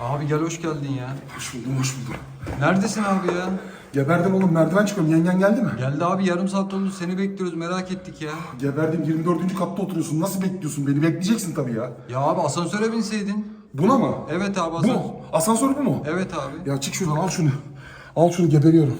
Abi gel hoş geldin ya. Hoş buldum, hoş buldum. Neredesin abi ya? Geberdim oğlum, merdiven çıkıyorum. Yengen geldi mi? Geldi abi yarım saat oldu seni bekliyoruz merak ettik ya. Geberdim, 24. katta oturuyorsun. Nasıl bekliyorsun beni? Bekleyeceksin tabii ya. Ya abi asansöre binseydin. Buna mı? Evet abi Bu asansör. mu? Asansör bu mu? Evet abi. Ya çık şuradan, al şunu. Al şunu, geberiyorum.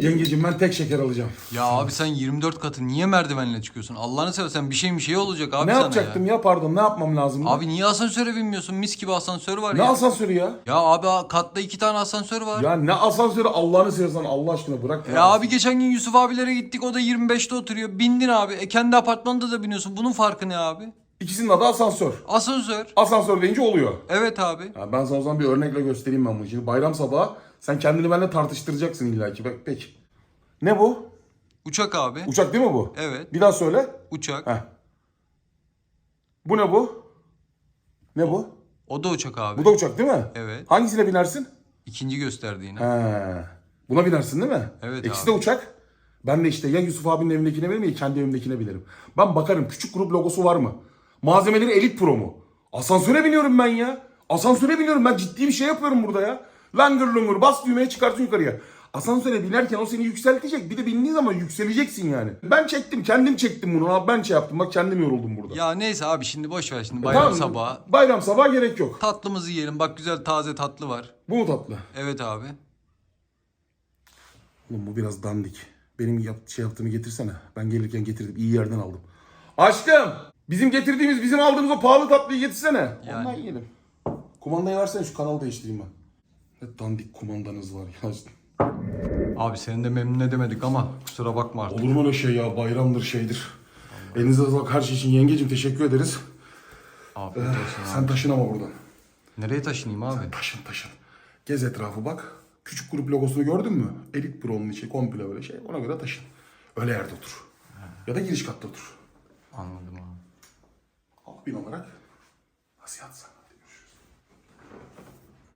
Yengeciğim ben tek şeker alacağım. Ya abi sen 24 katı niye merdivenle çıkıyorsun? Allah'ını seversen bir şey bir şey olacak abi ne sana yapacaktım ya. ya? pardon, ne yapmam lazım? Abi niye asansöre binmiyorsun? Mis gibi asansör var ne ya. asansörü ya? ya abi katta iki tane asansör var. Ya, Ya ne asansörü Allah'ını seversen Allah aşkına bırak. abi geçen gün Yusuf abilere gittik o da 25'te oturuyor. Bindin abi. E kendi apartmanda da biniyorsun. Bunun farkı ne abi? İkisinin adı asansör. Asansör. Asansör deyince oluyor. Evet abi. Ya ben sana o zaman bir örnekle göstereyim ben bunu. Şimdi bayram sabahı sen kendini benimle tartıştıracaksın illaki. Bak, Peki. Ne bu? Uçak abi. Uçak değil mi bu? Evet. Bir daha söyle. Uçak. Heh. Bu ne bu? Ne bu? O da uçak abi. Bu da uçak değil mi? Evet. Hangisine binersin? İkinci gösterdiğine. He. Buna binersin değil mi? Evet İkisi abi. de uçak. Ben de işte ya Yusuf abinin evindekine bilirim ya kendi evimdekine bilirim. Ben bakarım küçük grup logosu var mı? Malzemeleri Elite Pro mu? Asansöre biniyorum ben ya. Asansöre biniyorum ben ciddi bir şey yapıyorum burada ya. Langır lungur bas düğmeye çıkarsın yukarıya. Asansöre binerken o seni yükseltecek. Bir de bindiğin zaman yükseleceksin yani. Ben çektim kendim çektim bunu. Abi ben şey yaptım bak kendim yoruldum burada. Ya neyse abi şimdi boş ver şimdi bayram Tamam, sabahı. Bayram sabahı gerek yok. Tatlımızı yiyelim. Bak güzel taze tatlı var. Bu mu tatlı? Evet abi. Oğlum bu biraz dandik. Benim yap, şey yaptığımı getirsene. Ben gelirken getirdim. İyi yerden aldım. Aşkım! Bizim getirdiğimiz, bizim aldığımız o pahalı tatlıyı getirsene. Yani. Ondan yiyelim. Kumandayı versene şu kanalı değiştireyim ben. Ne dandik kumandanız var ya. Abi seni de memnun edemedik ama kusura bakma artık. Olur mu öyle şey ya? Bayramdır şeydir. Elinize sağlık her şey için yengecim teşekkür ederiz. Afiyet olsun abi. Sen taşın ama buradan. Nereye taşınayım abi? Taşın taşın. Gez etrafı bak. Küçük grup logosunu gördün mü? Elite Pro'nun içi komple böyle şey. Ona göre taşın. Öyle yerde otur. Ya da giriş katta otur. Anladım abi. Bin olarak nasihat sana.